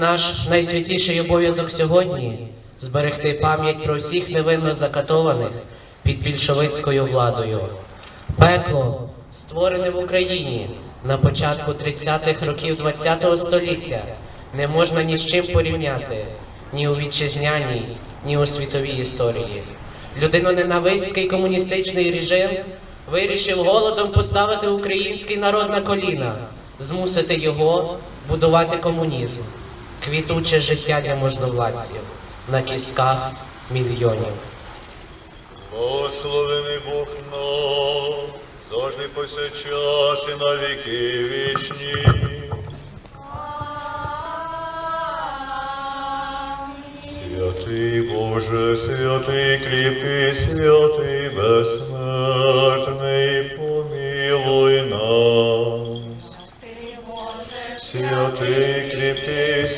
Наш найсвятіший обов'язок сьогодні зберегти пам'ять про всіх невинно закатованих під більшовицькою владою. Пекло, створене в Україні на початку 30-х років ХХ століття, не можна ні з чим порівняти ні у вітчизняній, ні у світовій історії. Людиноненавистський комуністичний режим вирішив голодом поставити український народ на коліна, змусити його будувати комунізм, квітуче життя для можновладців на кістках мільйонів. Благословений Бог нам, завжди повсякчас і на віки вічні. Святий Боже, святий кріпкий, святий безсмертний,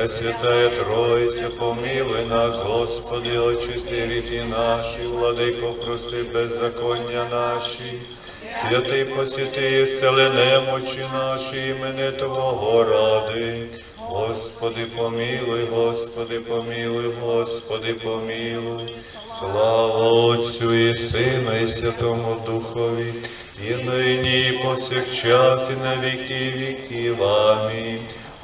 Пресвятая Троїця, помилуй нас, Господи, очисти гріхи наші, владико, прости беззаконня наші, святий посвяти, зцели немочі наші, імени Твого ради. Господи, помилуй, Господи, помилуй, Господи, помилуй. Слава Отцю і Сину, і Святому Духові, і нині, і повсякчас, і на віки віків. Амінь.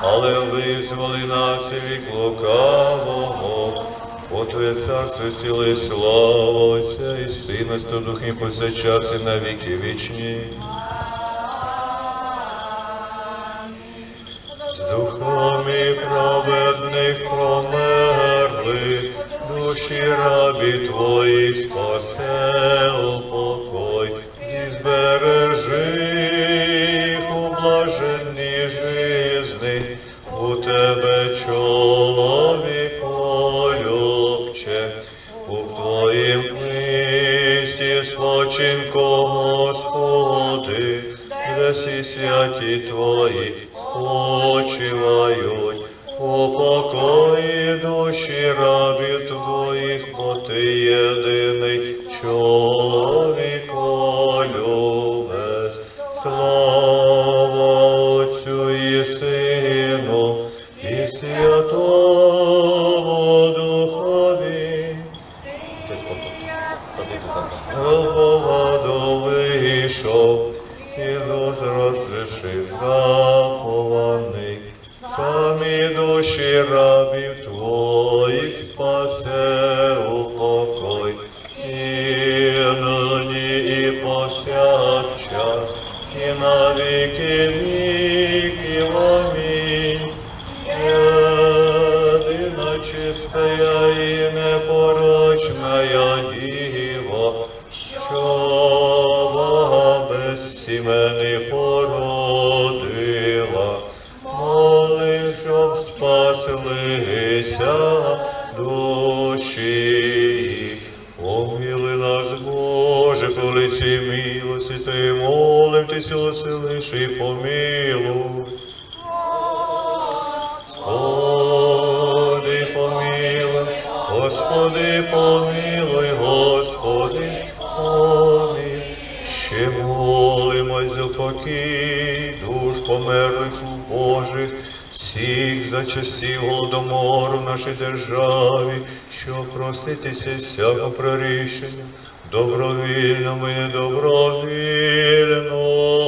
але визволи нас від лукавого. Бо Твоє царство, і і слава Отця і Сина, і Дух і повсякчас і на віки вічні. З духами праведних померли, душі рабі Твої спасе упокой, зі збережи розкришив захований, самі душі рабів молимось душ померлих слуг Божих, всіх за часів голодомору в нашій державі, що проститися всякого прорішення, добровільному і недобровільному.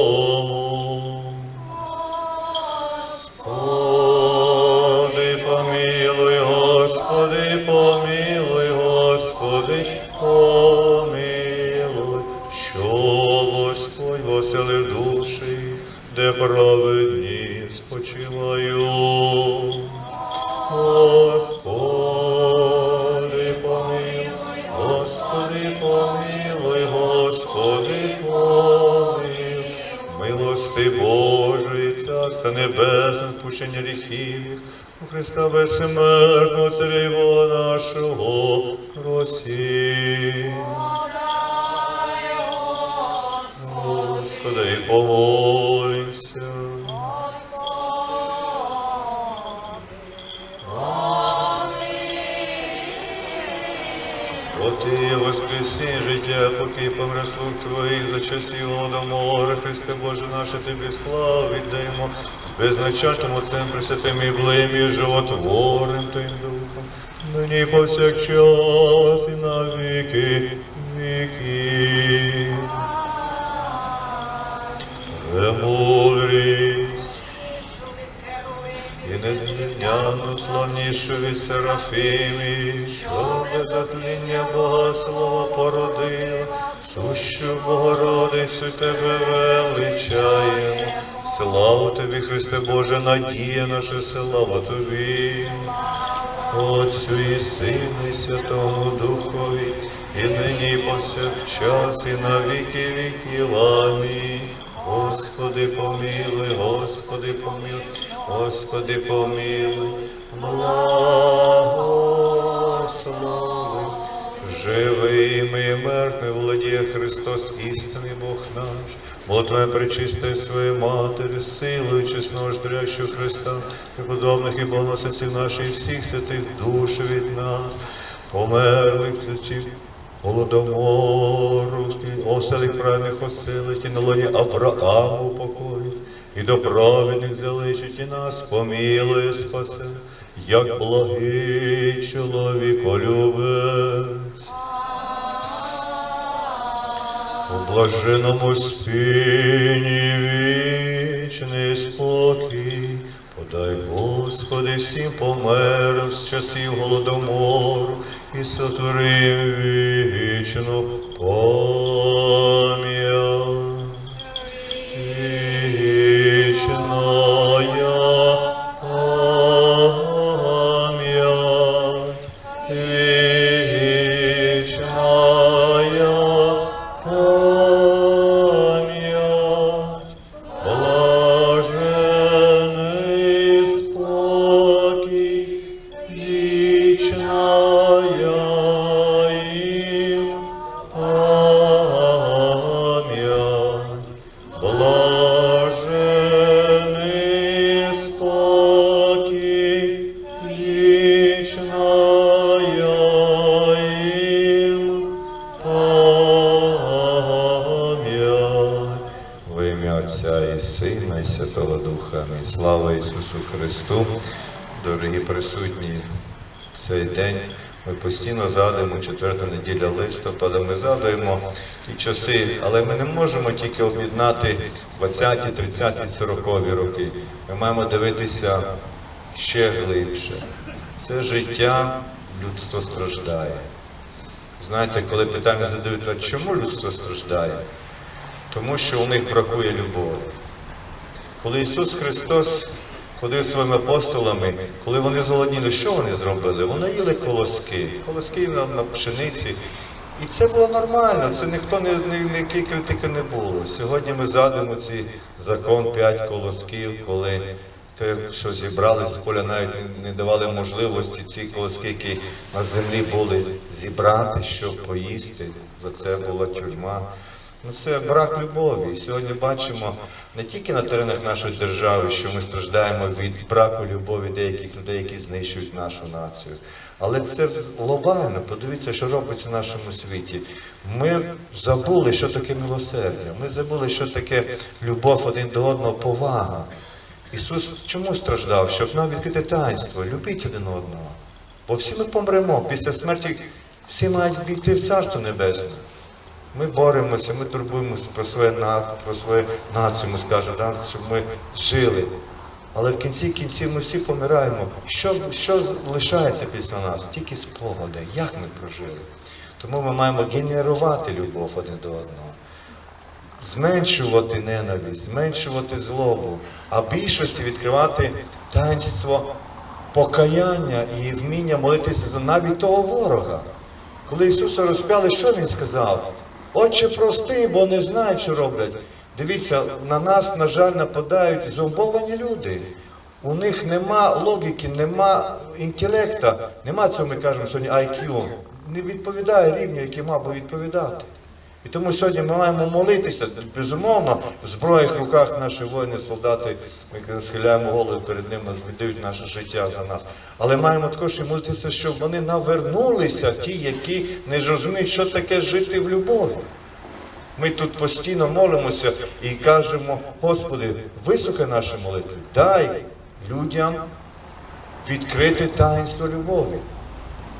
Праведні спочивають. Господи, помилуй, Господи, помилуй, Господи, помилуй. Милости Божої, Царства Небесне, спущення гріхів, у Христа безсмертного Царя нашого, Росії. Господи, помолимся. Воскресінь життя, поки помре слуг Твоїх за часів Голодомора, Христе Боже наше, Тобі віддаємо, з безначатим Отцем Пресвятим і блим і животворим Твоїм Духом, нині і повсякчас і на віки віків. Премудрість і незмірняно славнішу від Серафимів, що без затління Бога Слова породила, сущу Богородицю Тебе величаємо. Слава Тобі, Христе Боже, надія наша, слава Тобі. Отцю і Сину, і Святому Духові, і нині, повсякчас, і на віки віків. Амінь. Господи, помилуй, Господи, помилуй, Господи, помилуй, благослови. Живими і мертвими владіє Христос, істинний Бог наш, молитвами причистої своєї Матері, силою чесного ждрящого Христа, і подобних і поносиців наших, і всіх святих душ від нас, померлих ключів, Голодомору, оселих праведних оселить, і на лоні Аврааму покоїть, і до праведних залишить, і нас помілує спасе, як благий чоловіколюбець. У блаженому спині вічний спокій, подай, Господи, всім померам з часів голодомору і сотвори вічну пам'ять. Святого Духа. Слава Ісусу Христу, дорогі присутні цей день. Ми постійно згадуємо четверту неділя листопада, ми згадуємо ті часи, але ми не можемо тільки об'єднати 20-ті, 30-ті, 40-ві роки. Ми маємо дивитися ще глибше. Це життя, людство страждає. Знаєте, коли питання задають, а чому людство страждає? Тому що у них бракує любові. Коли Ісус Христос ходив своїми апостолами, коли вони зголодніли, що вони зробили? Вони їли колоски, колоски на, пшениці. І це було нормально, це ніхто не, ніякої критики не було. Сьогодні ми згадуємо цей закон п'ять колосків, коли те, що зібрали з поля, навіть не давали можливості ці колоски, які на землі були, зібрати, щоб поїсти. За це була тюрма. Ну, це брак любові. І сьогодні бачимо не тільки на теренах нашої держави, що ми страждаємо від браку любові деяких людей, які знищують нашу націю. Але це глобально. Подивіться, що робиться в нашому світі. Ми забули, що таке милосердя. Ми забули, що таке любов один до одного, повага. Ісус чому страждав? Щоб нам відкрити таїнство, любіть один одного. Бо всі ми помремо. Після смерті всі мають війти в Царство Небесне. Ми боремося, ми турбуємося про своє про свою націю, ми скажемо, да, щоб ми жили. Але в кінці кінців ми всі помираємо. Що, що лишається після нас? Тільки спогади, як ми прожили. Тому ми маємо генерувати любов один до одного. зменшувати ненависть, зменшувати злобу, а більшості відкривати таїнство покаяння і вміння молитися за навіть того ворога. Коли Ісуса розп'яли, що Він сказав? Отче, прости, бо не знають, що роблять. Дивіться, на нас, на жаль, нападають зомбовані люди. У них нема логіки, нема інтелекта, нема цього, ми кажемо сьогодні IQ. Не відповідає рівню, який мав би відповідати. І тому сьогодні ми маємо молитися. Безумовно, в зброях руках наші воїни, солдати, ми схиляємо голови перед ними, віддають наше життя за нас. Але маємо також і молитися, щоб вони навернулися, ті, які не розуміють, що таке жити в любові. Ми тут постійно молимося і кажемо, Господи, вислухай наші молитви, дай людям відкрити таїнство любові.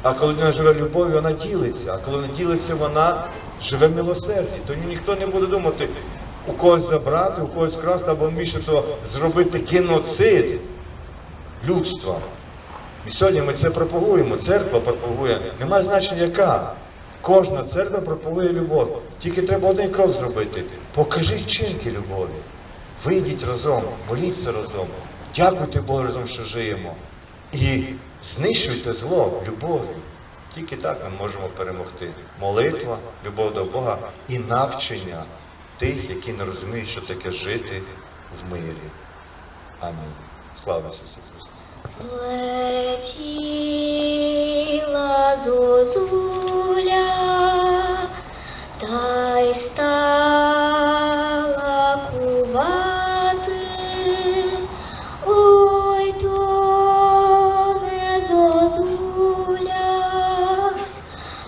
А коли вона живе любов'ю, вона ділиться. А коли вона ділиться, вона живе в милосерді. Тоді ніхто не буде думати, у когось забрати, у когось красти, або більше того, зробити геноцид людства. І сьогодні ми це пропагуємо. Церква пропагує. Немає значення яка. Кожна церква пропагує любов. Тільки треба один крок зробити. Покажіть чинки любові. Вийдіть разом, моліться разом, дякуйте Богу разом, що живемо. І знищуйте зло любов'ю. Тільки так ми можемо перемогти. Молитва, любов до Бога і навчення тих, які не розуміють, що таке жити в мирі. Амінь. Слава Ісусу Христу! Летіла зозуля, та й стала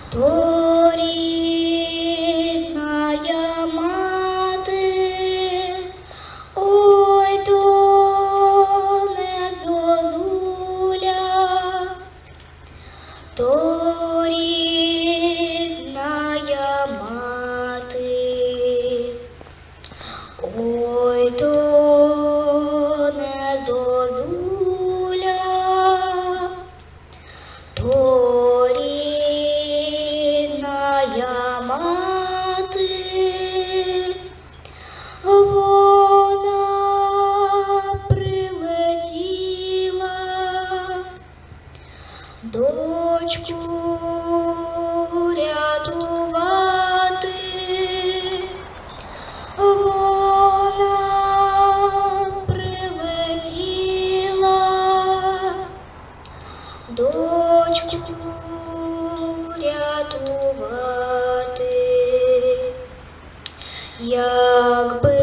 Todo дочку рятувати. Якби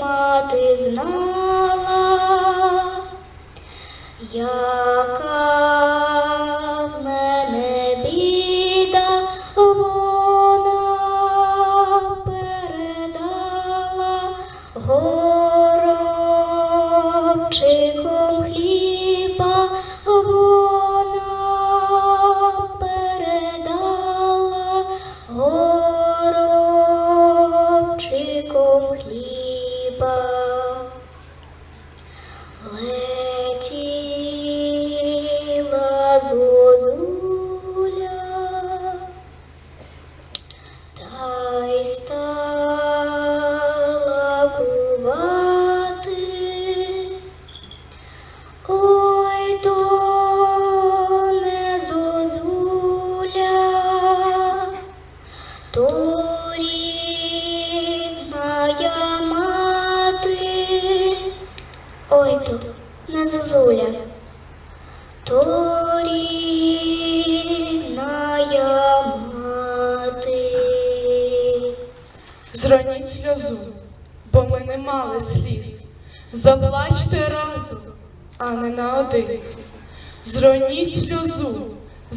мати знала, яка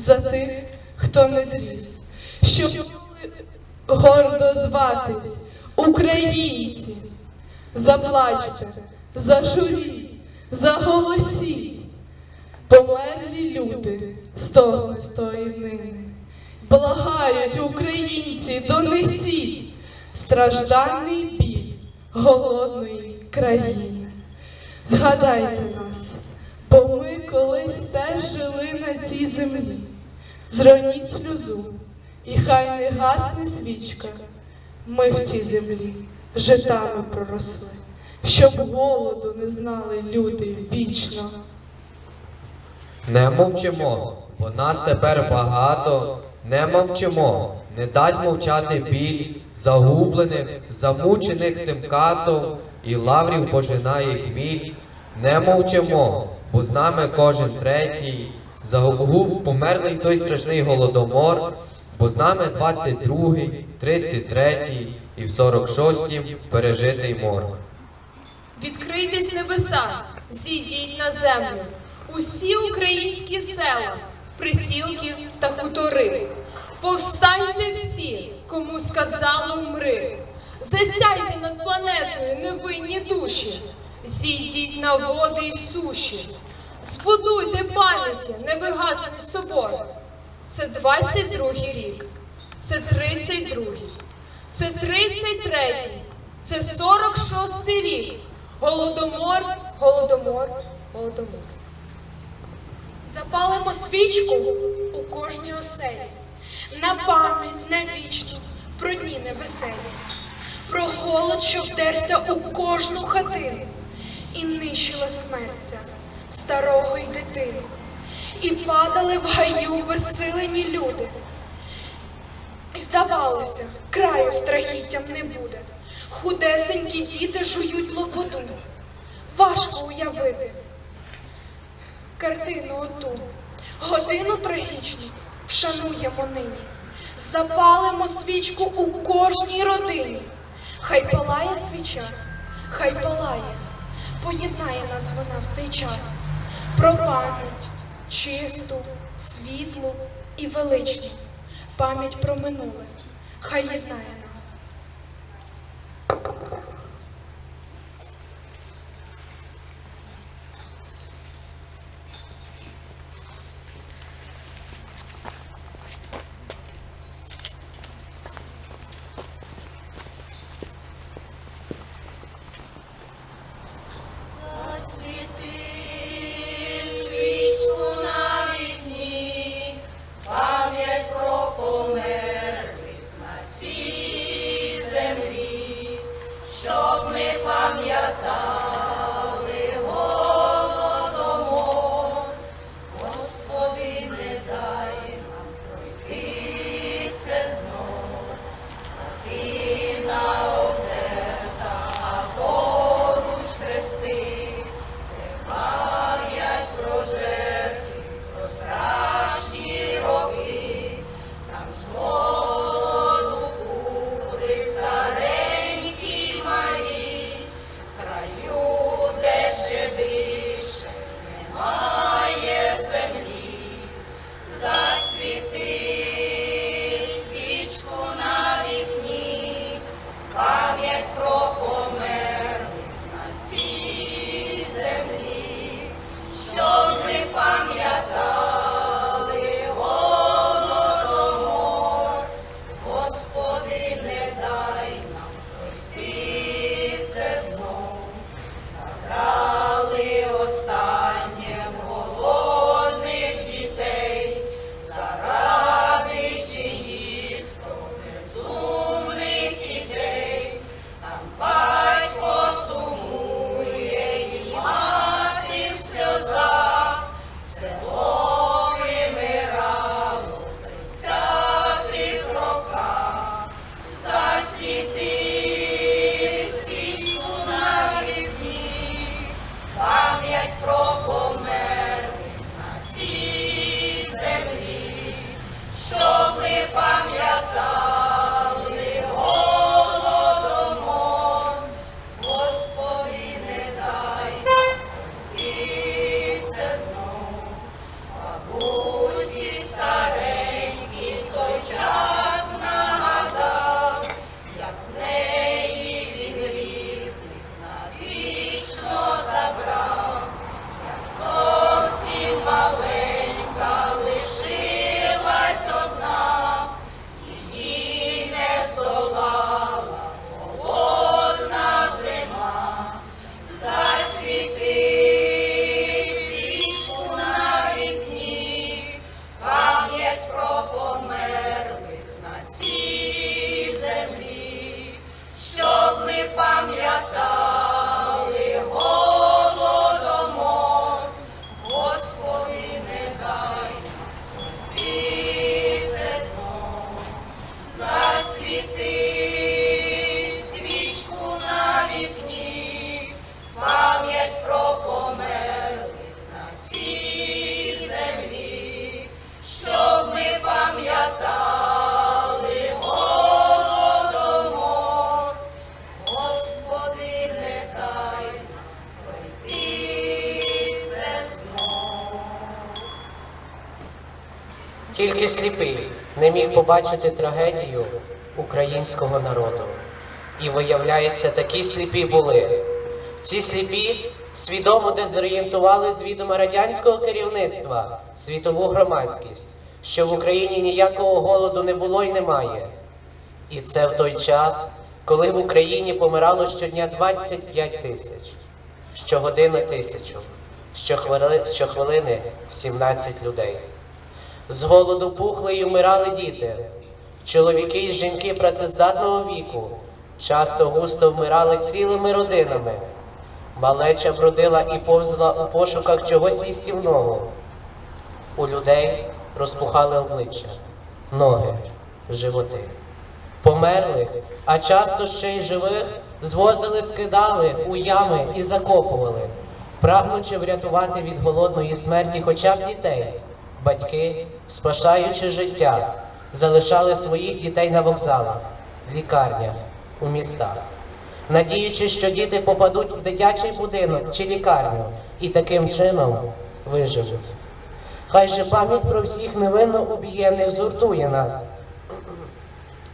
за тих, хто не зріс, щоб гордо зватись українці. Заплачте, зажуріть, заголосіть. Померлі люди стогнуть з тої днини. Благають українці, донесіть страждальний біль голодної країни. Згадайте нас, бо ми колись теж жили на цій землі. Зроніть сльозу, і хай не гасне свічка ми в цій землі житами проросли, щоб голоду не знали люди вічно. Не мовчимо, бо нас тепер багато. Не мовчимо, не дасть мовчати біль загублених, замучених тим катом, і лаврів пожинає хміль. Не мовчимо, бо з нами кожен третій. Загуб померлий той страшний голодомор, бо з нами 22-й, 33-й і в 46-м пережитий мор. Відкрийтесь небеса, зійдіть на землю. Усі українські села, присілки та хутори. Повстаньте всі, кому сказали мри. Засяйте над планетою невинні душі, зійдіть на води й суші. Збудуйте пам'яті, невигасний собор. Це 22-й рік, це 32-й, це 33-й, це 46-й рік. Голодомор, голодомор, голодомор. Запалимо свічку у кожній оселі, на пам'ять, на вічну, про дні невеселі, про голод, що вдерся у кожну хатину, і нищила смертця старого й дитину, і падали в гаю безсилені люди. І здавалося, краю страхіттям не буде. Худесенькі діти жують лободу. Важко уявити картину оту, годину трагічну вшануємо нині. Запалимо свічку у кожній родині. Хай палає свіча, хай палає, поєднає нас вона в цей час. Про пам'ять чисту, світлу і величну. Пам'ять про минуле, хай єднає нас. Сліпий не міг побачити трагедію українського народу. І виявляється, такі сліпі були. Ці сліпі свідомо дезорієнтували з відома радянського керівництва світову громадськість, що в Україні ніякого голоду не було і немає. І це в той час, коли в Україні помирало щодня 25 тисяч, щогодини тисячу, щохвили- щохвилини 17 людей. З голоду пухли й умирали діти. Чоловіки і жінки працездатного віку часто густо вмирали цілими родинами. Малеча бродила і повзла у пошуках чогось їстівного. У людей розпухали обличчя, ноги, животи. Померлих, а часто ще й живих, звозили, скидали у ями і закопували, прагнучи врятувати від голодної смерті хоча б дітей. Батьки, спасаючи життя, залишали своїх дітей на вокзалах, лікарнях, у містах, надіючись, що діти попадуть в дитячий будинок чи лікарню і таким чином виживуть. Хай же пам'ять про всіх невинно убієних згуртує нас,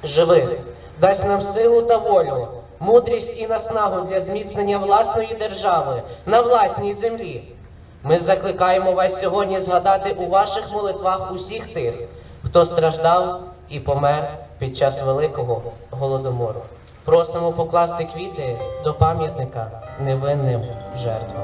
живих, дасть нам силу та волю, мудрість і наснагу для зміцнення власної держави на власній землі. Ми закликаємо вас сьогодні згадати у ваших молитвах усіх тих, хто страждав і помер під час великого голодомору. Просимо покласти квіти до пам'ятника невинним жертвам.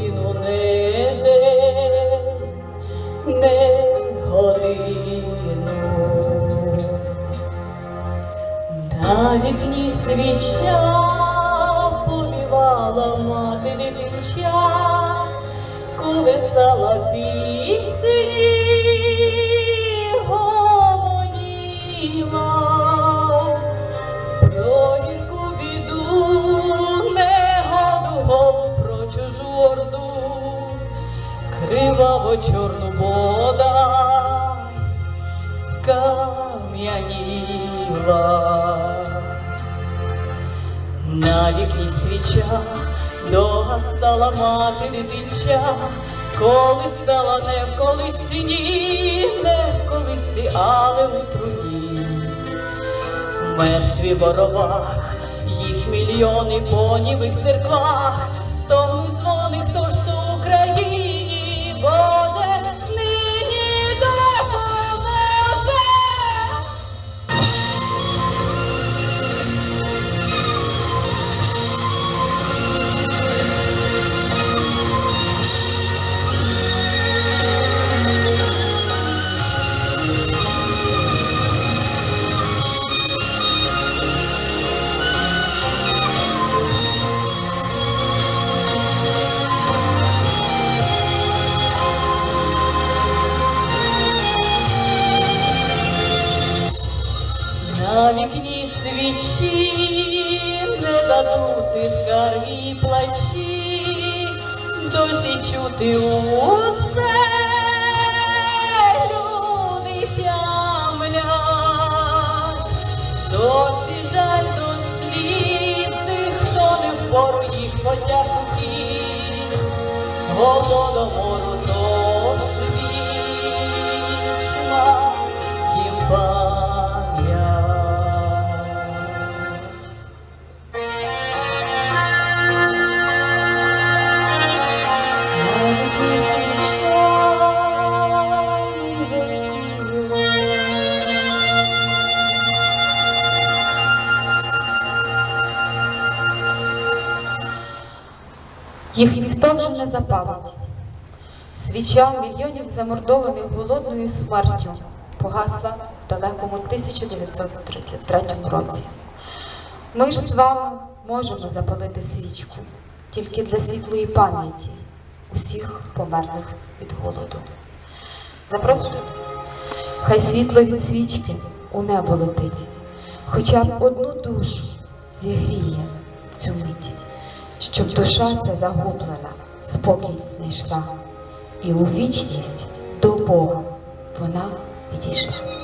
догасала мати дитинча, колисала не в колисці, ні, не в колисці, але у труні. Мертві ворова, їх мільйони по німих церквах, і плачі, досі чути усе. Досі жаль до сліз тих, хто не впору їх потяг у кіс, голодомору запалить. Свіча мільйонів замордованих голодною смертю погасла в далекому 1933 році. Ми ж з вами можемо запалити свічку тільки для світлої пам'яті усіх померлих від голоду. Запрошую. Хай світло від свічки у небо летить, хоча б одну душу зігріє в цю мить, щоб душа ця загублена спокій знайшла, і у вічність до Бога вона підійшла.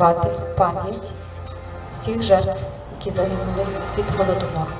Вшанувати пам'ять всіх жертв, які загинули від голодомору.